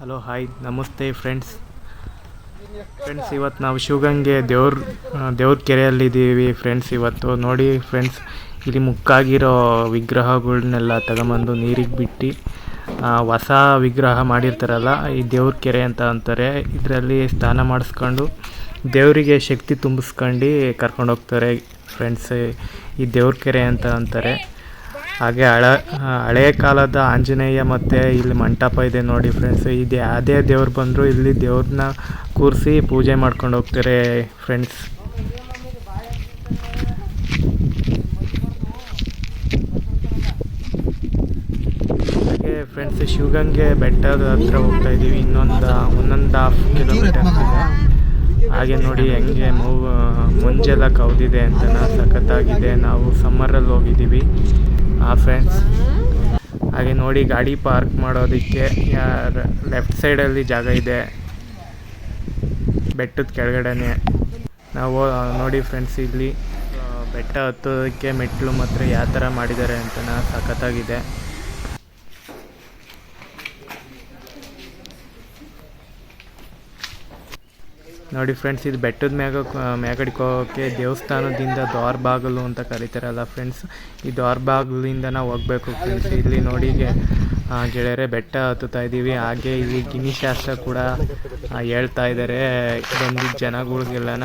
Hello, hi, ನಮಸ್ತೆ friends. Friends, ಇವತ್ತು ನಾವು ಶಿವಗಂಗೆ ದೇವ್ರ ದೇವ್ರ ಕೆರೆಯಲ್ಲಿದ್ದೀವಿ ಫ್ರೆಂಡ್ಸ್. ಇವತ್ತು ನೋಡಿ ಫ್ರೆಂಡ್ಸ್, ಇಲ್ಲಿ ಮುಕ್ಕಾಗಿರೋ ವಿಗ್ರಹಗಳನ್ನೆಲ್ಲ ತಗೊಂಬಂದು ನೀರಿಗೆ ಬಿಟ್ಟು ಹೊಸ ವಿಗ್ರಹ ಮಾಡಿರ್ತಾರಲ್ಲ, ಈ ದೇವ್ರ ಕೆರೆ ಅಂತ ಅಂತಾರೆ. ಇದರಲ್ಲಿ ಸ್ನಾನ ಮಾಡಿಸ್ಕೊಂಡು, ದೇವರಿಗೆ ಶಕ್ತಿ ತುಂಬಿಸ್ಕೊಂಡು ಕರ್ಕೊಂಡು ಹೋಗ್ತಾರೆ ಫ್ರೆಂಡ್ಸ್, ಈ ದೇವ್ರ ಕೆರೆ ಅಂತ ಅಂತಾರೆ. ಹಾಗೆ ಹಳ ಹಳೇ ಕಾಲದ ಆಂಜನೇಯ ಮತ್ತು ಇಲ್ಲಿ ಮಂಟಪ ಇದೆ ನೋಡಿ ಫ್ರೆಂಡ್ಸ್ ಇದು ಯಾವುದೇ ದೇವ್ರು ಬಂದರೂ ಇಲ್ಲಿ ದೇವ್ರನ್ನ ಕೂರಿಸಿ ಪೂಜೆ ಮಾಡ್ಕೊಂಡು ಹೋಗ್ತಾರೆ ಫ್ರೆಂಡ್ಸ್ ಹಾಗೆ ಫ್ರೆಂಡ್ಸ್ ಶಿವಗಂಗೆ ಬೆಟ್ಟದ ಹತ್ರ ಹೋಗ್ತಾ ಇದ್ದೀವಿ ಇನ್ನೊಂದು, ಒಂದೊಂದು ಹಾಫ್ ಕಿಲೋಮೀಟರ್ ಹಾಗೆ ನೋಡಿ ಹೆಂಗೆ ಮೂ, ಮುಂಜೆಲ್ಲ ಕವ್ದಿದೆ ಅಂತ ಸಖತ್ತಾಗಿದೆ. ನಾವು ಸಮ್ಮರಲ್ಲಿ ಹೋಗಿದ್ದೀವಿ. ಆ ಫ್ರೆಂಡ್ಸ್ ಹಾಗೆ ನೋಡಿ ಗಾಡಿ ಪಾರ್ಕ್ ಮಾಡೋದಕ್ಕೆ ಲೆಫ್ಟ್ ಸೈಡಲ್ಲಿ ಜಾಗ ಇದೆ. ಬೆಟ್ಟದ ಕೆಳಗಡೆನೆ. ನಾವು ನೋಡಿ ಫ್ರೆಂಡ್ಸ್ ಇಲ್ಲಿ ಬೆಟ್ಟ ಹತ್ತೋದಕ್ಕೆ ಮೆಟ್ಟಿಲು ಮಾತ್ರ ಯಾವ ಥರ ಮಾಡಿದ್ದಾರೆ ಅಂತ ಸಖತ್ತಾಗಿದೆ. ನೋಡಿ ಫ್ರೆಂಡ್ಸ್ ಇದು ಬೆಟ್ಟದ ಮ್ಯಾಗ ಮ್ಯಾಗಡಿಗೆ ದೇವಸ್ಥಾನದಿಂದ ದ್ವಾರ ಬಾಗಿಲು ಅಂತ ಕರೀತಾರಲ್ಲ ಫ್ರೆಂಡ್ಸ್ ಈ ದ್ವಾರ ಬಾಗಿಲಿಂದ ನಾವು ಹೋಗ್ಬೇಕು ಫ್ರೆಂಡ್ಸ್ ಇಲ್ಲಿ ನೋಡಿ ಗೆಳೆಯರೆ ಬೆಟ್ಟ ಹತ್ತುತ್ತಾ ಇದ್ದೀವಿ. ಹಾಗೆ ಇಲ್ಲಿ ಗಿನಿಶಾಸ್ತ್ರ ಕೂಡ ಆ, ಹೇಳ್ತಾ ಇದ್ದಾರೆ ಬಂದಿದ್ದ ಜನಗಳಿಗೆಲ್ಲನ.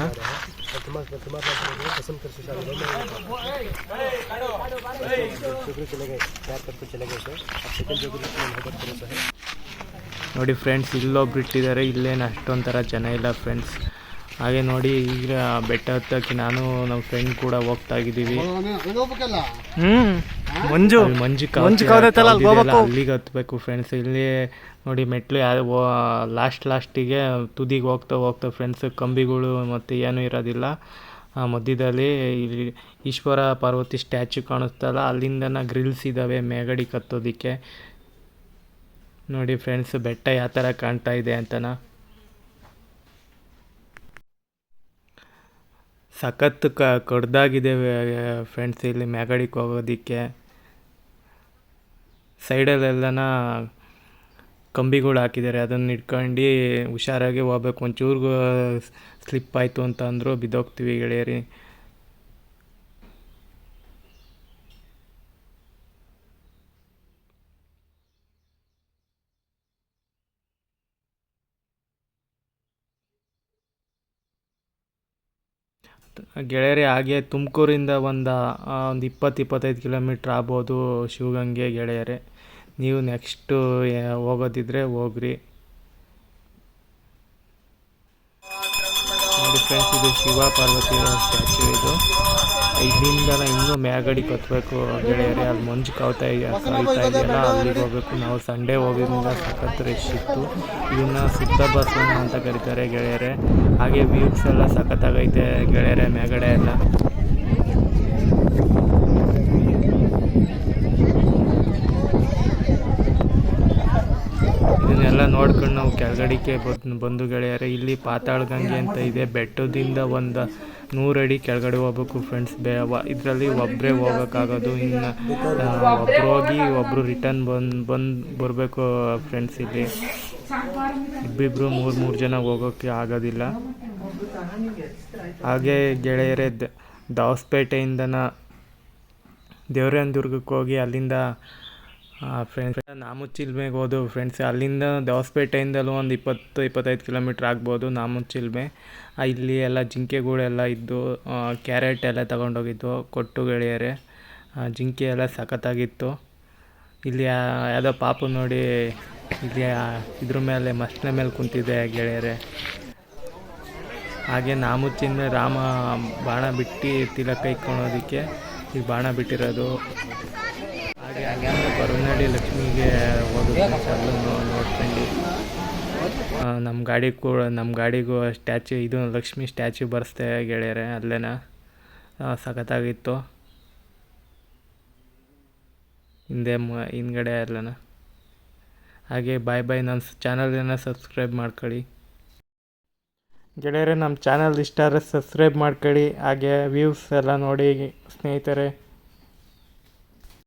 ನೋಡಿ ಫ್ರೆಂಡ್ಸ್ ಇಲ್ಲೊಬ್ರು ಇಟ್ಟಿದ್ದಾರೆ ಇಲ್ಲೇನು ಅಷ್ಟೊಂಥರ ಜನ ಇಲ್ಲ ಫ್ರೆಂಡ್ಸ್ ಹಾಗೆ ನೋಡಿ ಈಗ ಬೆಟ್ಟ ಹತ್ತಕ್ಕೆ ನಾನು ನಮ್ಮ ಫ್ರೆಂಡ್ ಕೂಡ ಹೋಗ್ತಾ ಇದ್ದೀವಿ. ಹ್ಮ್. ಮಂಜು. ಮಂಜು ಅಲ್ಲಿಗೆ ಹತ್ತಬೇಕು ಫ್ರೆಂಡ್ಸ್ ಇಲ್ಲಿ ನೋಡಿ ಮೆಟ್ಲು ಯಾವ ಲಾಸ್ಟ್ ಲಾಸ್ಟಿಗೆ ತುದಿಗೆ ಹೋಗ್ತಾ ಹೋಗ್ತಾ ಫ್ರೆಂಡ್ಸ್ ಕಂಬಿಗಳು ಮತ್ತು ಏನೂ ಇರೋದಿಲ್ಲ. ಆ, ಮಧ್ಯದಲ್ಲಿ ಇಲ್ಲಿ ಈಶ್ವರ ಪಾರ್ವತಿ ಸ್ಟ್ಯಾಚು ಕಾಣಿಸ್ತಲ್ಲ ಅಲ್ಲಿಂದನ ಗ್ರಿಲ್ಸ್ ಇದ್ದಾವೆ ಮೇಗಡಿ ಕತ್ತೋದಕ್ಕೆ. ನೋಡಿ ಫ್ರೆಂಡ್ಸ್ ಬೆಟ್ಟ ಯಾವ ಥರ ಕಾಣ್ತಾ ಇದೆ ಅಂತನ? ಸಖತ್ತು ಕ ಕಡ್ದಾಗಿದೆ ಫ್ರೆಂಡ್ಸ್ ಇಲ್ಲಿ ಮ್ಯಾಗಡಿಗೆ ಹೋಗೋದಕ್ಕೆ. ಸೈಡಲ್ಲೆಲ್ಲನ ಕಂಬಿಗಳು ಹಾಕಿದ್ದಾರೆ, ಅದನ್ನು ಇಟ್ಕೊಂಡು ಹುಷಾರಾಗಿ ಹೋಗ್ಬೇಕು. ಒಂಚೂರಿಗೂ ಸ್ಲಿಪ್ ಆಯಿತು ಅಂತ ಅಂದರು ಬಿದ್ದೋಗ್ತೀವಿ ಗೆಳೆಯರಿ. ಗೆಳೆಯರಿ, ಹಾಗೆ ತುಮಕೂರಿಂದ ಒಂದು ಒಂದು ಇಪ್ಪತ್ತು, ಇಪ್ಪತ್ತೈದು ಕಿಲೋಮೀಟ್ರ್ ಆಗ್ಬೋದು ಶಿವಗಂಗೆ ಗೆಳೆಯರೇ. ನೀವು ನೆಕ್ಸ್ಟು ಹೋಗೋದಿದ್ರೆ ಹೋಗ್ರಿ. ಫ್ರೆಂಡ್ಸ್ ಇದು ಶಿವ ಪಾರ್ವತಿ ಸ್ಟ್ಯಾಚು ಇದು. ಇಲ್ಲಿಂದ ಇನ್ನೂ ಮ್ಯಾಗಡಿ ಕತ್ತಬೇಕು ಗೆಳೆಯರೇ, ಅಲ್ಲಿ ಮಂಜು ಕಾವ್ತಾ ಇದೆ ಕಾಯ್ತಾ ಇದೆಯಲ್ಲ, ಅಲ್ಲಿಗೆ ಹೋಗ್ಬೇಕು. ನಾವು ಸಂಡೇ ಹೋಗಿದ್ರಿಂದ ಸಖತ್ ರಶ್ ಇತ್ತು. ಇದನ್ನ ಸುತ್ತ ಅಂತ ಕರೀತಾರೆ ಗೆಳೆಯರೇ. ಹಾಗೆ ವ್ಯೂಸ್ ಎಲ್ಲ ಸಖತ್ತಾಗೈತೆ ಗೆಳೆಯರೇ, ಮ್ಯಾಗಡೆ ಎಲ್ಲ ಇದನ್ನೆಲ್ಲ ನೋಡ್ಕೊಂಡು ನಾವು ಕೆಳಗಡಿಕೆ ಬಂದು ಗೆಳೆಯರೆ, ಇಲ್ಲಿ ಪಾತಾಳ ಗಂಗೆ ಅಂತ ಇದೆ. ಬೆಟ್ಟದಿಂದ ಒಂದು ನೂರಡಿ ಕೆಳಗಡೆ ಹೋಗ್ಬೇಕು ಫ್ರೆಂಡ್ಸ್ ಬೇ ಇದರಲ್ಲಿ ಒಬ್ಬರೇ ಹೋಗೋಕ್ಕಾಗೋದು. ಇನ್ನು ಒಬ್ರು ಹೋಗಿ ಒಬ್ಬರು ರಿಟರ್ನ್ ಬಂದು ಬಂದು ಬರಬೇಕು ಫ್ರೆಂಡ್ಸ್ ಇಲ್ಲಿ. ಇಬ್ಬಿಬ್ಬರು ಮೂರು ಮೂರು ಜನ ಹೋಗೋಕ್ಕೆ ಆಗೋದಿಲ್ಲ. ಹಾಗೆ ಗೆಳೆಯರೇ ದಾವಸ್ಪೇಟೆಯಿಂದನ ದೇವರಾಯನದುರ್ಗಕ್ಕೆ ಹೋಗಿ ಅಲ್ಲಿಂದ ಫ್ರೆಂಡ್ಸ್ ನಾಮುಚ್ಚಿಲ್ಮೆಗೆ ಹೋದು ಫ್ರೆಂಡ್ಸ್ ಅಲ್ಲಿಂದ ದವಸಪೇಟೆಯಿಂದಲೂ ಒಂದು ಇಪ್ಪತ್ತು, ಇಪ್ಪತ್ತೈದು ಕಿಲೋಮೀಟ್ರ್ ಆಗ್ಬೋದು ನಾಮುಚ್ಚಿಲ್ಮೆ ಇಲ್ಲಿ ಎಲ್ಲ ಜಿಂಕೆಗಳೆಲ್ಲ ಇದ್ದು ಕ್ಯಾರೆಟ್ ಎಲ್ಲ ತಗೊಂಡೋಗಿದ್ದು ಕೊಟ್ಟು ಗೆಳೆಯರೆ. ಜಿಂಕೆ ಎಲ್ಲ ಸಖತ್ತಾಗಿತ್ತು. ಇಲ್ಲಿ ಯಾವುದೋ ಪಾಪು ನೋಡಿ ಇಲ್ಲಿ ಇದ್ರ ಮೇಲೆ, ಮಸ್ತಿನ ಮೇಲೆ ಕುಂತಿದೆ ಗೆಳೆಯರೆ. ಹಾಗೆ ನಾಮುಚ್ಚಿಂದ ರಾಮ ಬಾಣ ಬಿಟ್ಟು, ತಿಲಕ ಇಕ್ಕೊಳೋದಕ್ಕೆ ಈ ಬಾಣ ಬಿಟ್ಟಿರೋದು. ಹಾಗೆ ಲಕ್ಷ್ಮಿಗೆ ಹೋಗೋದು ಅಲ್ಲೂ ನೋಡ್ಕೊಂಡು ನಮ್ಮ ಗಾಡಿ ಕೂಡ ನಮ್ಮ ಗಾಡಿಗೂ ಸ್ಟ್ಯಾಚು, ಇದು ಲಕ್ಷ್ಮಿ ಸ್ಟ್ಯಾಚು ಬರೆಸ್ತೆ ಗೆಳೆಯರೆ, ಅಲ್ಲೇನ? ಸಖತ್ತಾಗಿತ್ತು. ಹಿಂದೆ ಮ, ಹಿಂದ್ಗಡೆ ಅಲ್ಲೇನ? ಹಾಗೆ ಬಾಯ್ ಬಾಯ್ ನನ್ನ ಚಾನಲನ್ನು ಸಬ್ಸ್ಕ್ರೈಬ್ ಮಾಡ್ಕೊಳ್ಳಿ. ಗೆಳೆಯರೆ ನಮ್ಮ ಚಾನಲ್ ಇಷ್ಟ ಆದರೆ ಸಬ್ಸ್ಕ್ರೈಬ್ ಮಾಡ್ಕೊಳ್ಳಿ. ಹಾಗೆ ವ್ಯೂಸ್ ಎಲ್ಲ ನೋಡಿ ಸ್ನೇಹಿತರೆ.